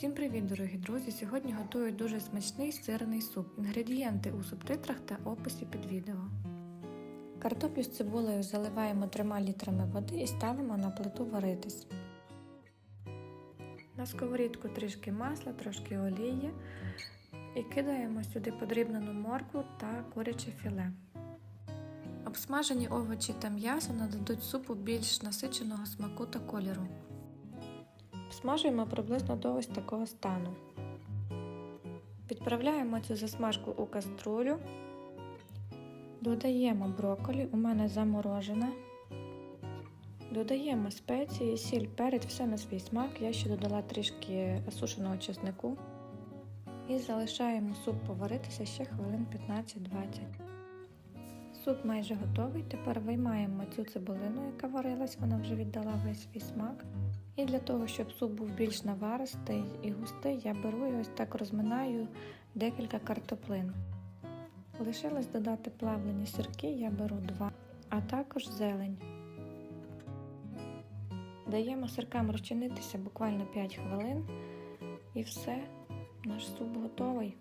Всім привіт, дорогі друзі! Сьогодні готую дуже смачний сирний суп. Інгредієнти у субтитрах та описі під відео. Картоплю з цибулею заливаємо 3 літрами води і ставимо на плиту варитись. На сковорідку трішки масла, трошки олії і кидаємо сюди подрібнену моркву та куряче філе. Обсмажені овочі та м'ясо нададуть супу більш насиченого смаку та кольору. Смажуємо приблизно до ось такого стану. Відправляємо цю засмажку у каструлю, додаємо брокколі, у мене заморожене. Додаємо спеції, сіль, перець, все на свій смак. Я ще додала трішки сушеного чеснику. І залишаємо суп поваритися ще хвилин 15-20. Суп майже готовий. Тепер виймаємо цю цибулину, яка варилась, вона вже віддала весь свій смак. І для того, щоб суп був більш наваристий і густий, я беру і ось так розминаю декілька картоплин. Лишилось додати плавлені сирки, я беру два, а також зелень. Даємо сиркам розчинитися буквально 5 хвилин і все, наш суп готовий.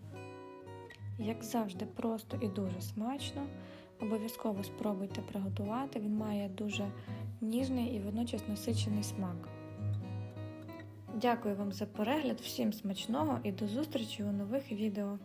Як завжди, просто і дуже смачно. Обов'язково спробуйте приготувати, він має дуже ніжний і водночас насичений смак. Дякую вам за перегляд, всім смачного і до зустрічі у нових відео.